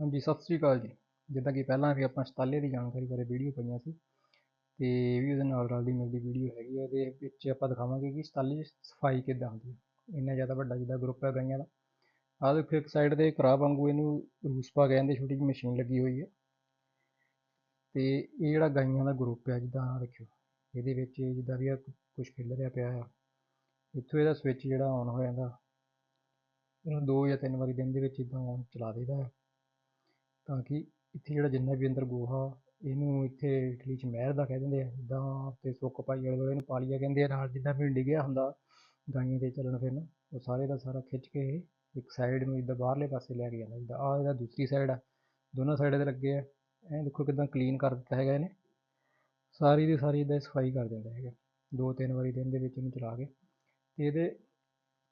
ਹਾਂਜੀ, ਸਤਿ ਸ੍ਰੀ ਅਕਾਲ ਜੀ। ਜਿੱਦਾਂ ਕਿ ਪਹਿਲਾਂ ਵੀ ਆਪਾਂ ਸ਼ਤਾਲੇ ਦੀ ਜਾਣਕਾਰੀ ਬਾਰੇ ਵੀਡੀਓ ਪਾਈਆਂ ਸੀ, ਤੇ ਇਹ ਵੀ ਉਹਦੇ ਨਾਲ ਰਲਦੀ ਮਿਲਦੀ ਵੀਡੀਓ ਹੈਗੀ ਆ ਇਹਦੇ ਵਿੱਚ ਆਪਾਂ ਦਿਖਾਵਾਂਗੇ ਕਿ ਸ਼ਤਾਲੇ 'ਚ ਸਫ਼ਾਈ ਕਿੱਦਾਂ ਹੁੰਦੀ ਹੈ ਇੰਨਾ ਜ਼ਿਆਦਾ ਵੱਡਾ ਜਿੱਦਾਂ ਗਰੁੱਪ ਹੈ ਗਾਈਆਂ ਦਾ। ਆਹ ਦੇਖੋ, ਇੱਕ ਸਾਈਡ ਤੇ ਕਰਾ ਵਾਂਗੂ ਇਹਨੂੰ ਰੂਸਪਾ ਕਹਿੰਦੇ ਛੋਟੀ ਜਿਹੀ ਮਸ਼ੀਨ ਲੱਗੀ ਹੋਈ ਹੈ ਤੇ ਇਹ ਜਿਹੜਾ ਗਾਈਆਂ ਦਾ ਗਰੁੱਪ ਹੈ, ਜਿੱਦਾਂ ਆਹ ਦੇਖਿਓ, ਇਹਦੇ ਵਿੱਚ ਜਿੱਦਾਂ ਵੀ ਆ ਕੁਝ ਖਿਲ ਰਿਹਾ ਪਿਆ ਆ। ਇੱਥੋਂ ਇਹਦਾ ਸਵਿਚ ਜਿਹੜਾ ਆਨ ਹੋ ਜਾਂਦਾ, ਇਹਨੂੰ ਦੋ ਜਾਂ ਤਿੰਨ ਵਾਰੀ ਦਿਨ ਦੇ ਵਿੱਚ ਇਦਾਂ ਔਨ ਚਲਾ ਦੇਈਦਾ ਹੈ ਤਾਂ ਕਿ ਇੱਥੇ ਜਿਹੜਾ ਜਿੰਨਾ ਵੀ ਅੰਦਰ ਗੋਹਾ, ਇਹਨੂੰ ਇੱਥੇ ਇਟਲੀ 'ਚ ਮਹਿਰ ਦਾ ਕਹਿ ਦਿੰਦੇ ਆ, ਜਿੱਦਾਂ ਅਤੇ ਸੁੱਕ ਪਾਈ ਵਾਲੇ ਵਾਲੇ ਇਹਨੂੰ ਪਾਲੀਆ ਕਹਿੰਦੇ ਆ, ਨਾਲ ਜਿੱਦਾਂ ਵੀ ਡਿੱਗਿਆ ਹੁੰਦਾ, ਗਾਈਆਂ ਦੇ ਚੱਲਣ ਫਿਰਨ, ਉਹ ਸਾਰੇ ਦਾ ਸਾਰਾ ਖਿੱਚ ਕੇ ਇਹ ਇੱਕ ਸਾਈਡ ਨੂੰ ਇੱਦਾਂ ਬਾਹਰਲੇ ਪਾਸੇ ਲੈ ਕੇ ਜਾਂਦਾ, ਜਿੱਦਾਂ ਆਹ ਇਹਦਾ ਦੂਸਰੀ ਸਾਈਡ ਆ, ਦੋਨਾਂ ਸਾਈਡਾਂ ਦੇ ਲੱਗੇ ਆ, ਐਂ ਦੇਖੋ ਕਿਦਾਂ ਕਲੀਨ ਕਰ ਦਿੱਤਾ ਹੈਗਾ ਇਹਨੇ। ਸਾਰੀ ਦੀ ਸਾਰੀ ਇਹਦਾ ਸਫ਼ਾਈ ਕਰ ਦਿੰਦਾ ਹੈਗਾ, ਦੋ ਤਿੰਨ ਵਾਰੀ ਦਿਨ ਦੇ ਵਿੱਚ ਇਹਨੂੰ ਚਲਾ ਕੇ। ਤੇ ਇਹਦੇ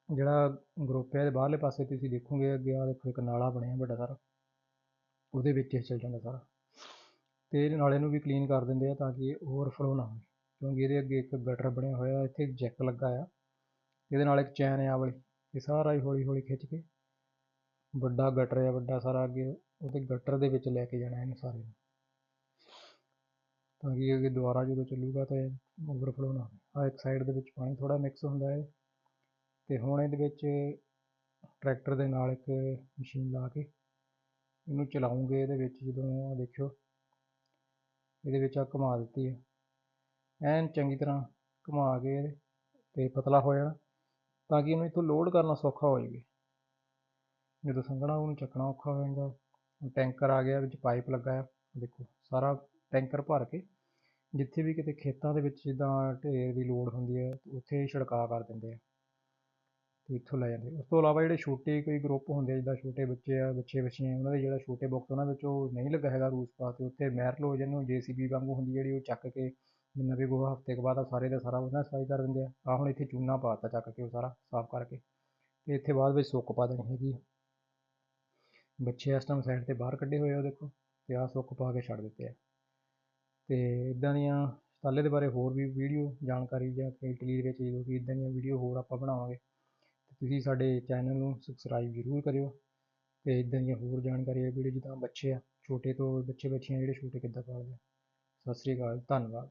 ਜਿਹੜਾ ਗਰੁੱਪ ਹੈ ਇਹਦੇ ਬਾਹਰਲੇ ਪਾਸੇ ਤੁਸੀਂ ਦੇਖੋਗੇ, ਅੱਗੇ ਆ ਦੇਖੋ ਇੱਕ ਨਾਲਾ ਬਣਿਆ ਵੱਡਾ ਸਾਰਾ। ਉਹਦੇ ਵਿੱਚ ਇਹ ਚੱਲ ਜਾਂਦਾ ਸਾਰਾ। ਅਤੇ ਨਾਲੇ ਨੂੰ ਵੀ ਕਲੀਨ ਕਰ ਦਿੰਦੇ ਆ ਤਾਂ ਕਿ ਇਹ ਓਵਰਫਲੋ ਨਾ ਹੋਵੇ ਕਿਉਂਕਿ ਇਹਦੇ ਅੱਗੇ ਇੱਕ ਗਟਰ ਬਣਿਆ ਹੋਇਆ, ਇੱਥੇ ਜੈਕ ਲੱਗਾ ਆ। ਇਹਦੇ ਨਾਲ ਇੱਕ ਚੈਨ ਆ ਵਾਲੀ। ਇਹ ਸਾਰਾ ਹੀ ਹੌਲੀ ਹੌਲੀ ਖਿੱਚ ਕੇ ਵੱਡਾ ਗਟਰ ਆ, ਵੱਡਾ ਸਾਰਾ ਅੱਗੇ ਉਹਦੇ ਗਟਰ ਦੇ ਵਿੱਚ ਲੈ ਕੇ ਜਾਣਾ ਇਹਨੂੰ ਸਾਰੇ ਨੂੰ। ਤਾਂ ਕਿ ਅੱਗੇ ਦੁਬਾਰਾ ਜਦੋਂ ਚੱਲੂਗਾ ਤਾਂ ਓਵਰਫਲੋ ਨਾ ਹੋਵੇ ਆ ਇੱਕ ਸਾਈਡ ਦੇ ਵਿੱਚ ਪਾਣੀ ਥੋੜਾ ਮਿਕਸ ਹੁੰਦਾ ਹੈ ਤੇ ਹੁਣ ਇਹਦੇ ਵਿੱਚ ਟਰੈਕਟਰ ਦੇ ਨਾਲ ਇੱਕ ਮਸ਼ੀਨ ਲਾ ਕੇ ਇਹਨੂੰ ਚਲਾਉਂਗੇ ਇਹਦੇ ਵਿੱਚ ਜਦੋਂ ਦੇਖਿਓ। ਇਹਦੇ ਵਿੱਚ ਆ ਘੁਮਾ ਦਿੱਤੀ ਹੈ ਐਨ ਚੰਗੀ ਤਰ੍ਹਾਂ ਘੁਮਾ ਕੇ ਤੇ ਪਤਲਾ ਹੋ ਜਾਣਾ ਤਾਂ ਕਿ ਇਹਨੂੰ ਇੱਥੋਂ ਲੋਡ ਕਰਨਾ ਸੌਖਾ ਹੋ ਜਾਵੇ। ਜਦੋਂ ਸੰਘਣਾ ਉਹਨੂੰ ਚੱਕਣਾ ਔਖਾ ਹੋ ਜਾਂਦਾ। ਟੈਂਕਰ ਆ ਗਿਆ, ਵਿੱਚ ਪਾਈਪ ਲੱਗਾ ਹੈ ਦੇਖੋ, ਸਾਰਾ ਟੈਂਕਰ ਭਰ ਕੇ ਜਿੱਥੇ ਵੀ ਕਿਤੇ ਖੇਤਾਂ ਦੇ ਵਿੱਚ ਜਿੱਦਾਂ ਢੇਰ ਦੀ ਲੋੜ ਹੁੰਦੀ ਹੈ ਉੱਥੇ ਛਿੜਕਾਅ ਕਰ ਦਿੰਦੇ ਆ। ਇੱਥੋਂ ਲੈ ਜਾਂਦੇ। ਉਸ ਤੋਂ ਇਲਾਵਾ ਜਿਹੜੇ ਛੋਟੇ ਕੋਈ ਗਰੁੱਪ ਹੁੰਦੇ ਜਿੱਦਾਂ ਛੋਟੇ ਬੱਚੇ ਆ, ਬੱਚੇ ਬੱਚੀਆਂ ਉਹਨਾਂ ਦੇ ਜਿਹੜਾ ਛੋਟੇ ਬਾਕਸ ਉਹਨਾਂ ਵਿੱਚ ਉਹ ਨਹੀਂ ਲੱਗਾ ਹੈਗਾ ਰੂਸ ਪਾ ਤੇ ਉੱਥੇ ਜਿਹਨੂੰ ਜੇ ਸੀ ਬੀ ਵਾਂਗੂ ਹੁੰਦੀ ਜਿਹੜੀ ਉਹ ਚੱਕ ਕੇ ਜਿੰਨਾ ਵੀ ਗੋਹਾ ਹਫ਼ਤੇ ਕੁ ਬਾਅਦ ਆ, ਸਾਰੇ ਦਾ ਸਾਰਾ ਉਹਨਾਂ ਸਫ਼ਾਈ ਕਰ ਦਿੰਦੇ ਆ। ਆਹ ਹੁਣ ਇੱਥੇ ਚੂਨਾ ਪਾਤਾ ਚੱਕ ਕੇ ਉਹ ਸਾਰਾ ਸਾਫ਼ ਕਰਕੇ ਅਤੇ ਇੱਥੇ ਬਾਅਦ ਵਿੱਚ ਸੁੱਕ ਪਾ ਦੇਣੀ ਹੈਗੀ ਬੱਚੇ ਇਸ ਟਾਈਮ ਸਾਈਡ ਤੇ ਬਾਹਰ ਕੱਢੇ ਹੋਏ ਆ ਦੇਖੋ ਅਤੇ ਆਹ ਸੁੱਕ ਪਾ ਕੇ ਛੱਡ ਦਿੱਤੇ ਆ। ਅਤੇ ਇਦਾਂ ਦੀਆਂ ਸ਼ਤਾਲੇ ਦੇ ਬਾਰੇ ਹੋਰ ਵੀ ਵੀਡੀਓ ਜਾਣਕਾਰੀ ਜਾਂ ਇਟਲੀ ਦੇ ਵਿੱਚ ਜਦੋਂ ਵੀ ਇਦਾਂ ਦੀਆਂ ਵੀਡੀਓ ਹੋਰ ਆਪਾਂ ਬਣਾਵਾਂਗੇ ਤੁਸੀਂ ਸਾਡੇ ਚੈਨਲ ਨੂੰ ਸਬਸਕ੍ਰਾਈਬ ਜ਼ਰੂਰ ਕਰਿਓ ਤੇ ਇਦਾਂ ਦੀਆਂ ਹੋਰ ਜਾਣਕਾਰੀ ਵੀਡੀਓ ਜਿੱਦਾਂ ਬੱਚੇ ਆ, ਛੋਟੇ ਤੋਂ ਬੱਚੇ ਬੱਚੀਆਂ ਜਿਹੜੇ ਛੋਟੇ ਕਿੱਦਾਂ ਪਾਲਦੇ ਆ। ਸਤਿ ਸ੍ਰੀ ਅਕਾਲ, ਧੰਨਵਾਦ।